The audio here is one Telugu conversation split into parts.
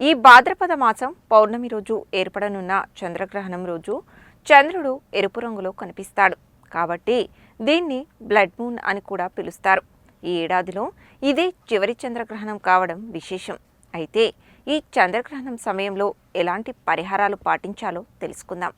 ఈ భాద్రపద మాసం పౌర్ణమి రోజు ఏర్పడనున్న చంద్రగ్రహణం రోజు చంద్రుడు ఎరుపు రంగులో కనిపిస్తాడు. కాబట్టి దీన్ని బ్లడ్ మూన్ అని కూడా పిలుస్తారు. ఈ ఏడాదిలో ఇదే చివరి చంద్రగ్రహణం కావడం విశేషం. అయితే ఈ చంద్రగ్రహణం సమయంలో ఎలాంటి పరిహారాలు పాటించాలో తెలుసుకుందాం.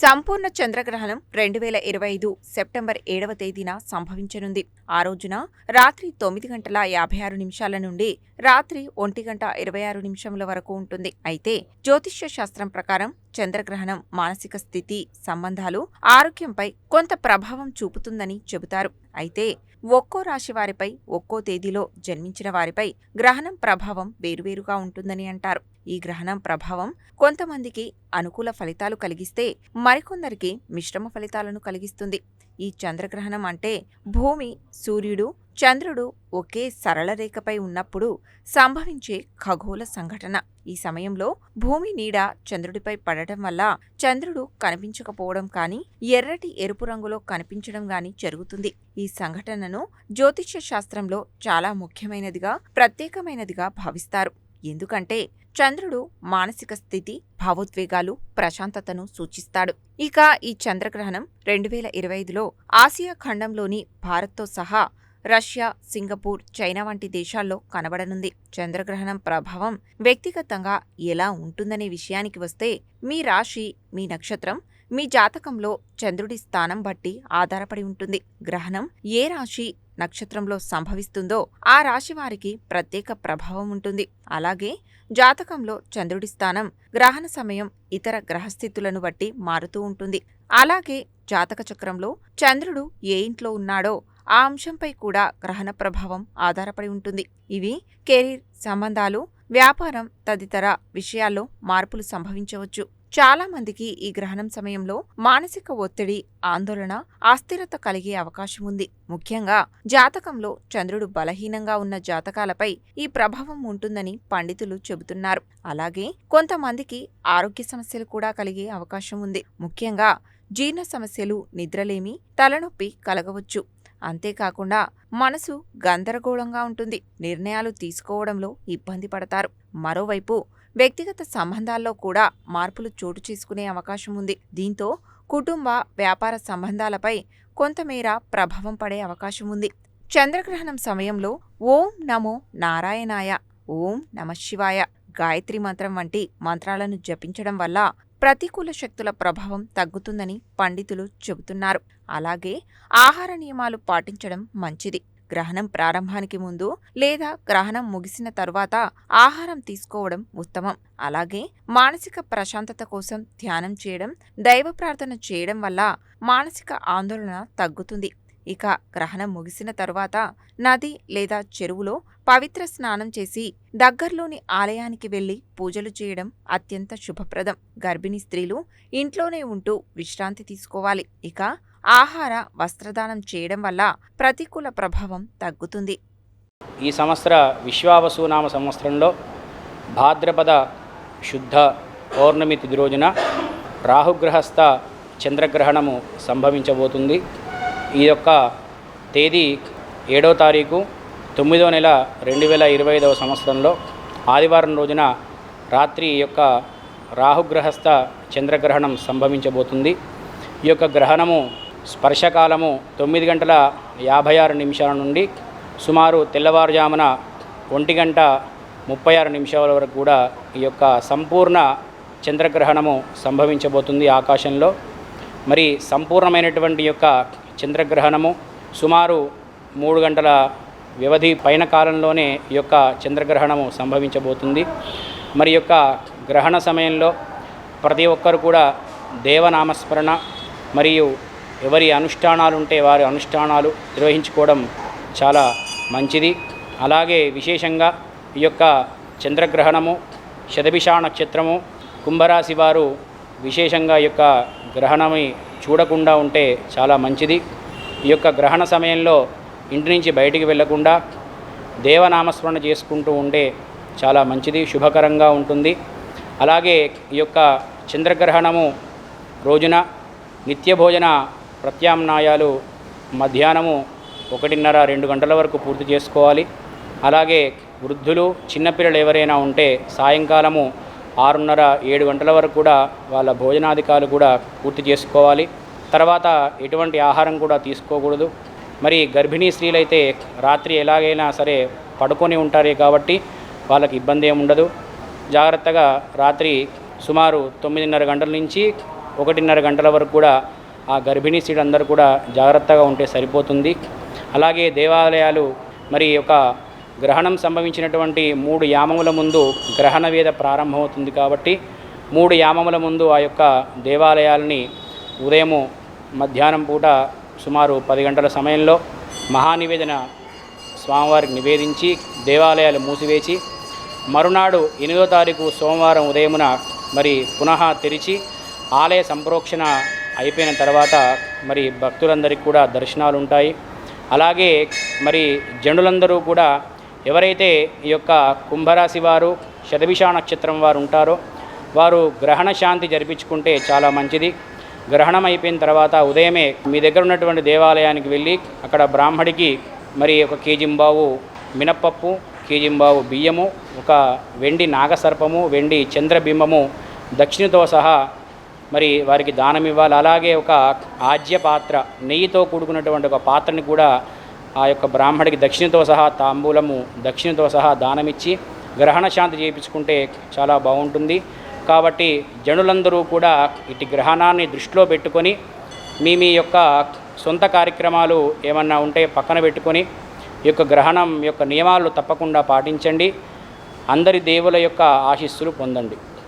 సంపూర్ణ చంద్రగ్రహణం రెండు వేల ఇరవై ఐదు సెప్టెంబర్ ఏడవ తేదీన సంభవించనుంది. ఆ రోజున రాత్రి తొమ్మిది గంటల యాభై ఆరు నిమిషాల నుండి రాత్రి ఒంటి గంట ఇరవై ఆరు నిమిషముల వరకు ఉంటుంది. అయితే జ్యోతిష్య శాస్త్రం ప్రకారం చంద్రగ్రహణం మానసిక స్థితి సంబంధాలు ఆరోగ్యంపై కొంత ప్రభావం చూపుతుందని చెబుతారు. అయితే ఒక్కో రాశి వారిపై ఒక్కో తేదీలో జన్మించిన వారిపై గ్రహణం ప్రభావం వేరువేరుగా ఉంటుందని అంటారు. ఈ గ్రహణం ప్రభావం కొంతమందికి అనుకూల ఫలితాలు కలిగిస్తే మరికొందరికి మిశ్రమ ఫలితాలను కలిగిస్తుంది. ఈ చంద్రగ్రహణం అంటే భూమి సూర్యుడు చంద్రుడు ఒకే సరళ రేఖపై ఉన్నప్పుడు సంభవించే ఖగోళ సంఘటన. ఈ సమయంలో భూమి నీడ చంద్రుడిపై పడటం వల్ల చంద్రుడు కనిపించకపోవడం కానీ ఎర్రటి ఎరుపు రంగులో కనిపించడం గాని జరుగుతుంది. ఈ సంఘటనను జ్యోతిష్య శాస్త్రంలో చాలా ముఖ్యమైనదిగా ప్రత్యేకమైనదిగా భావిస్తారు. ఎందుకంటే చంద్రుడు మానసిక స్థితి భావోద్వేగాలు ప్రశాంతతను సూచిస్తాడు. ఇక ఈ చంద్రగ్రహణం రెండు వేల ఇరవై ఐదులో ఆసియా ఖండంలోని భారత్తో సహా రష్యా సింగపూర్ చైనా వంటి దేశాల్లో కనబడనుంది. చంద్రగ్రహణం ప్రభావం వ్యక్తిగతంగా ఎలా ఉంటుందనే విషయానికి వస్తే మీ రాశి మీ నక్షత్రం మీ జాతకంలో చంద్రుడి స్థానం బట్టి ఆధారపడి ఉంటుంది. గ్రహణం ఏ రాశి నక్షత్రంలో సంభవిస్తుందో ఆ రాశి వారికి ప్రత్యేక ప్రభావం ఉంటుంది. అలాగే జాతకంలో చంద్రుడి స్థానం గ్రహణ సమయం ఇతర గ్రహస్థితులను బట్టి మారుతూ ఉంటుంది. అలాగే జాతక చక్రంలో చంద్రుడు ఏ ఇంట్లో ఉన్నాడో ఆ అంశంపై కూడా గ్రహణ ప్రభావం ఆధారపడి ఉంటుంది. ఇవి కెరీర్ సంబంధాలు వ్యాపారం తదితర విషయాల్లో మార్పులు సంభవించవచ్చు. చాలా మందికి ఈ గ్రహణం సమయంలో మానసిక ఒత్తిడి ఆందోళన అస్థిరత కలిగే అవకాశం ఉంది. ముఖ్యంగా జాతకంలో చంద్రుడు బలహీనంగా ఉన్న జాతకాలపై ఈ ప్రభావం ఉంటుందని పండితులు చెబుతున్నారు. అలాగే కొంతమందికి ఆరోగ్య సమస్యలు కూడా కలిగే అవకాశం ఉంది. ముఖ్యంగా జీర్ణ సమస్యలు నిద్రలేమి తలనొప్పి కలగవచ్చు. అంతేకాకుండా మనసు గందరగోళంగా ఉంటుంది. నిర్ణయాలు తీసుకోవడంలో ఇబ్బంది పడతారు. మరోవైపు వ్యక్తిగత సంబంధాల్లో కూడా మార్పులు చోటు చేసుకునే అవకాశం ఉంది. దీంతో కుటుంబ వ్యాపార సంబంధాలపై కొంతమేర ప్రభావం పడే అవకాశం ఉంది. చంద్రగ్రహణం సమయంలో ఓం నమో నారాయణాయ ఓం నమశివాయ గాయత్రి మంత్రం వంటి మంత్రాలను జపించడం వల్ల ప్రతికూల శక్తుల ప్రభావం తగ్గుతుందని పండితులు చెబుతున్నారు. అలాగే ఆహార నియమాలు పాటించడం మంచిది. గ్రహణం ప్రారంభానికి ముందు లేదా గ్రహణం ముగిసిన తరువాత ఆహారం తీసుకోవడం ఉత్తమం. అలాగే మానసిక ప్రశాంతత కోసం ధ్యానం చేయడం దైవ ప్రార్థన చేయడం వల్ల మానసిక ఆందోళన తగ్గుతుంది. ఇక గ్రహణం ముగిసిన తరువాత నది లేదా చెరువులో పవిత్ర స్నానం చేసి దగ్గర్లోని ఆలయానికి వెళ్ళి పూజలు చేయడం అత్యంత శుభప్రదం. గర్భిణీ స్త్రీలు ఇంట్లోనే ఉంటూ విశ్రాంతి తీసుకోవాలి. ఇక ఆహార వస్త్రదానం చేయడం వల్ల ప్రతికూల ప్రభావం తగ్గుతుంది. ఈ సంవత్సర విశ్వావసునామ సంవత్సరంలో భాద్రపద శుద్ధ పౌర్ణమి తిథి రోజున రాహుగ్రహస్థ చంద్రగ్రహణము సంభవించబోతుంది. ఈ యొక్క తేదీ ఏడో తారీఖు తొమ్మిదో నెల రెండు వేల ఇరవై ఐదవ సంవత్సరంలో ఆదివారం రోజున రాత్రి ఈ యొక్క రాహుగ్రహస్థ చంద్రగ్రహణం సంభవించబోతుంది. ఈ యొక్క గ్రహణము స్పర్శకాలము తొమ్మిది గంటల యాభై ఆరు నిమిషాల నుండి సుమారు తెల్లవారుజామున ఒంటి గంట ముప్పై ఆరు నిమిషాల వరకు కూడా ఈ యొక్క సంపూర్ణ చంద్రగ్రహణము సంభవించబోతుంది ఆకాశంలో. మరి సంపూర్ణమైనటువంటి యొక్క చంద్రగ్రహణము సుమారు మూడు గంటల వ్యవధి పైన కాలంలోనే ఈ యొక్క చంద్రగ్రహణము సంభవించబోతుంది. మరి యొక్క గ్రహణ సమయంలో ప్రతి ఒక్కరు కూడా దేవనామస్మరణ మరియు ఎవరి అనుష్ఠానాలు ఉంటే వారి అనుష్ఠానాలు నిర్వహించుకోవడం చాలా మంచిది. అలాగే విశేషంగా ఈ యొక్క చంద్రగ్రహణము శతభిషా నక్షత్రము కుంభరాశి వారు విశేషంగా ఈ యొక్క గ్రహణమి చూడకుండా ఉంటే చాలా మంచిది. ఈ యొక్క గ్రహణ సమయంలో ఇంటి నుంచి బయటికి వెళ్ళకుండా దేవనామస్మరణ చేసుకుంటూ ఉంటే చాలా మంచిది శుభకరంగా ఉంటుంది. అలాగే ఈ యొక్క చంద్రగ్రహణము రోజున నిత్య భోజన ప్రత్యామ్నాయాలు మధ్యాహ్నము ఒకటిన్నర రెండు గంటల వరకు పూర్తి చేసుకోవాలి. అలాగే వృద్ధులు చిన్నపిల్లలు ఎవరైనా ఉంటే సాయంకాలము ఆరున్నర ఏడు గంటల వరకు కూడా వాళ్ళ భోజనాధికారులు కూడా పూర్తి చేసుకోవాలి. తర్వాత ఎటువంటి ఆహారం కూడా తీసుకోకూడదు. మరి గర్భిణీ స్త్రీలైతే రాత్రి ఎలాగైనా సరే పడుకొని ఉంటారే కాబట్టి వాళ్ళకి ఇబ్బంది ఏమి ఉండదు. జాగ్రత్తగా రాత్రి సుమారు తొమ్మిదిన్నర గంటల నుంచి ఒకటిన్నర గంటల వరకు కూడా ఆ గర్భిణీ స్త్రీలందరూ కూడా జాగ్రత్తగా ఉంటే సరిపోతుంది. అలాగే దేవాలయాలు మరి ఒక గ్రహణం సంభవించినటువంటి మూడు యామముల ముందు గ్రహణ వేద ప్రారంభమవుతుంది కాబట్టి మూడు యామముల ముందు ఆ యొక్క దేవాలయాలని ఉదయము మధ్యాహ్నం పూట సుమారు పది గంటల సమయంలో మహానివేదన స్వామివారికి నివేదించి దేవాలయాలు మూసివేసి మరునాడు ఎనిమిదో తారీఖు సోమవారం ఉదయమున మరి పునః తెరిచి ఆలయ సంప్రోక్షణ అయిపోయిన తర్వాత మరి భక్తులందరికీ కూడా దర్శనాలు ఉంటాయి అలాగే మరి జనులందరూ కూడా ఎవరైతే ఈ యొక్క కుంభరాశి వారు శతభిషా నక్షత్రం వారు ఉంటారో వారు గ్రహణ శాంతి జరిపించుకుంటే చాలా మంచిది. గ్రహణం అయిపోయిన తర్వాత ఉదయమే మీ దగ్గర ఉన్నటువంటి దేవాలయానికి వెళ్ళి అక్కడ బ్రాహ్మడికి మరి ఒక కేజింబావు మినప్పప్పు కేజింబావు బియ్యము ఒక వెండి నాగసర్పము వెండి చంద్రబింబము దక్షిణతో సహా మరి వారికి దానం ఇవ్వాలి అలాగే ఒక ఆజ్య పాత్ర నెయ్యితో కూడుకున్నటువంటి ఒక పాత్రని కూడా ఆ యొక్క బ్రాహ్మడికి దక్షిణతో సహా తాంబూలము దక్షిణతో సహా దానమిచ్చి గ్రహణ శాంతి చేయించుకుంటే చాలా బాగుంటుంది. కాబట్టి జనులందరూ కూడా ఇటు గ్రహణాన్ని దృష్టిలో పెట్టుకొని మీ మీ యొక్క సొంత కార్యక్రమాలు ఏమన్నా ఉంటే పక్కన పెట్టుకొని ఈ యొక్క గ్రహణం యొక్క నియమాలు తప్పకుండా పాటించండి. అందరి దేవుల యొక్క ఆశీస్సులు పొందండి.